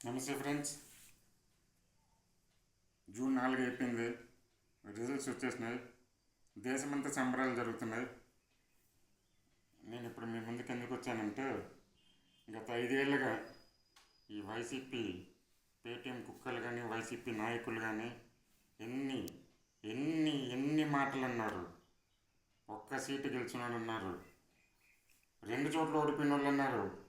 నమస్తే friends. June నాలుగు అయిపోయింది. రిజల్ట్స్ వచ్చేసినాయి. దేశమంతా సంబరాలు జరుగుతున్నాయి. నేను ఇప్పుడు మీ ముందుకు ఎందుకు వచ్చానంటే గత ఐదేళ్ళుగా ఈ వైసీపీ పేటీఎం కుక్కలు కానీ వైసీపీ నాయకులు కానీ ఎన్ని ఎన్ని ఎన్ని మాటలు అన్నారు ఒక్క సీటు గెలిచిన వాళ్ళు అన్నారు రెండు చోట్ల ఓడిపోయిన వాళ్ళు అన్నారు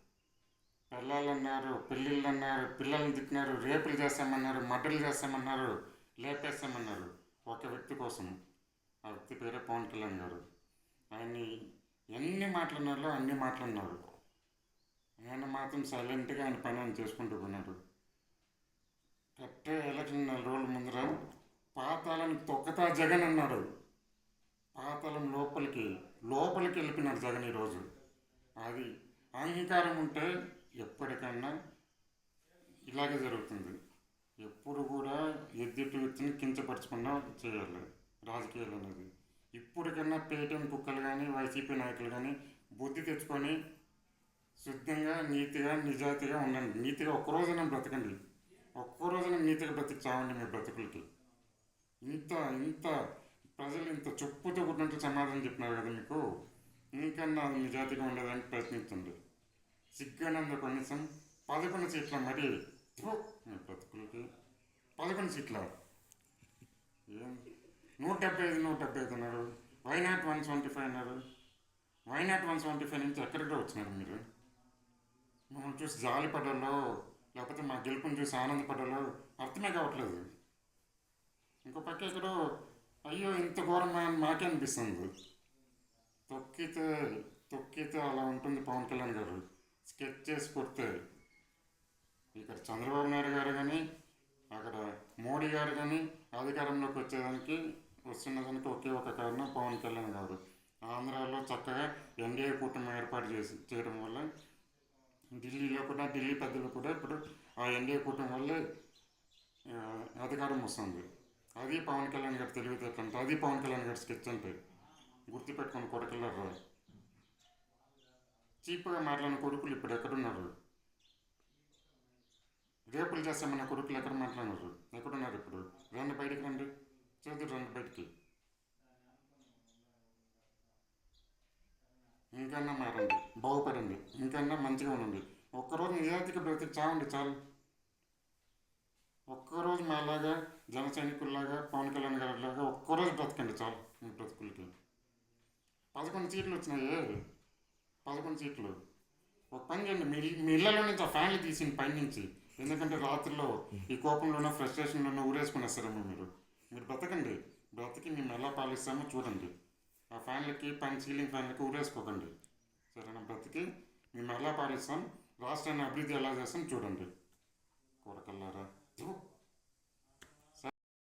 పిల్లలు అన్నారు పెళ్ళిళ్ళు అన్నారు పిల్లల్ని తిట్టినారు రేపులు చేస్తామన్నారు మడ్డలు చేస్తామన్నారు లేపేస్తామన్నారు ఒక వ్యక్తి కోసం. ఆ వ్యక్తి పేరే పవన్ కళ్యాణ్ గారు. ఆయన్ని ఎన్ని మాట్లాడినారో అన్ని మాట్లాడినారు. ఆయన మాత్రం సైలెంట్గా ఆయన పని ఆయన చేసుకుంటూ పోయినాడు. కరెక్టే ఎలక్షన్ నెల రోజుల ముందర పాతాలను తొక్కతా జగన్ అన్నాడు. పాతాళం లోపలికి లోపలికి వెళ్ళిపోయినాడు జగన్ ఈరోజు. అది అహంకారం ఉంటే ఎప్పటికన్నా ఇలాగే జరుగుతుంది. ఎప్పుడు కూడా ఎద్దుటి వ్యక్తిని కించపరచకుండా చేయాలి. రాజకీయాలు అనేది. ఇప్పటికన్నా పేటీఎం కుక్కలు కానీ వైసీపీ నాయకులు కానీ బుద్ధి తెచ్చుకొని శుద్ధంగా నీతిగా నిజాయితీగా ఉండండి. నీతిగా ఒక్క రోజున బ్రతకండి. ఒక్క రోజున నీతిగా బ్రతికి చావండి మీ బ్రతుకులకి. ఇంత ఇంత ప్రజలు ఇంత చెప్పుతో కూడినట్టు సమాధానం చెప్పినారు కదా మీకు? ఇంకన్నా నిజాయితీగా ఉండడానికి ప్రయత్నించండి. సిగ్గానంద కనీసం పదకొండు సీట్ల మరి. థు, బ్రతుకులకి పదకొండు సీట్ల. ఏం? నూట డెబ్బై ఐదు నూట డెబ్బై ఐదు అన్నారు. Why not one seventy five అన్నారు why not one seventy five నుంచి ఎక్కడికి వచ్చినారు మీరు? మనం చూసి జాలి లేకపోతే మా గెలుపుని చూసి ఆనందపడాలో అర్థమే కావట్లేదు. ఇంకో పక్క ఇక్కడ అయ్యో ఇంత ఘోరమా అని మాకే అనిపిస్తుంది. తొక్కితే తొక్కితే అలా ఉంటుంది పవన్ కళ్యాణ్ గారు. స్కెచ్ చేసి కొడితే ఇక్కడ చంద్రబాబు నాయుడు గారు కానీ అక్కడ మోడీ గారు కానీ అధికారంలోకి వచ్చేదానికి వస్తున్నదానికి ఒకే ఒక కారణం పవన్ కళ్యాణ్ గారు. ఆంధ్రాలో చక్కగా ఎన్డీఏ కూటమి ఏర్పాటు చేసి చేయడం వల్ల ఢిల్లీలో కూడా ఢిల్లీ పెద్దలు కూడా ఇప్పుడు ఆ ఎన్డీఏ కూటమి వల్లే అధికారం వస్తుంది. అది పవన్ కళ్యాణ్ గారి తెలివితేటంటే అది పవన్ కళ్యాణ్ గారి స్కెచ్ అంటే గుర్తుపెట్టుకొని కొడుకులరా? చీప్గా మాట్లాడిన కొడుకులు ఇప్పుడు ఎక్కడున్నారు? రేపులు చేస్తామన్న కొడుకులు ఎక్కడ మాట్లాడినారు? ఎక్కడున్నారు ఇప్పుడు? రండి బయటికి రండి. చూద్దరు రండి బయటికి. ఇంకన్నా మారండి బాగుపడండి. ఇంకన్నా మంచిగా ఉండండి. ఒక్కరోజు నిజాతికి బ్రతికి చావండి చాలు. ఒక్కరోజు మాలాగా జన సైనికుల్లాగా పవన్ కళ్యాణ్ గారిలాగా ఒక్కరోజు బ్రతకండి చాలు మీ బ్రతుకులకి. పదకొండు సీట్లు వచ్చినాయే. పదకొండు సీట్లు. ఒక పని చేయండి. మీ మీ ఇళ్ళలో నుంచి ఆ ఫ్యాన్లు తీసింది పని నుంచి. ఎందుకంటే రాత్రిలో ఈ కోపంలోనో ఫ్రస్ట్రేషన్లోనో ఊరేసుకునేస్తారేమో మీరు. మీరు బ్రతకండి. బ్రతికి మేము ఎలా పాలిస్తామో చూడండి. ఆ ఫ్యాన్లకి పైన సీలింగ్ ఫ్యాన్లకి ఊరేసుకోకండి. సరేనా? బ్రతికి మేము ఎలా పాలిస్తాం? రాష్ట్రాన్ని అభివృద్ధి ఎలా చేస్తాం చూడండి. కొడకల్లారా?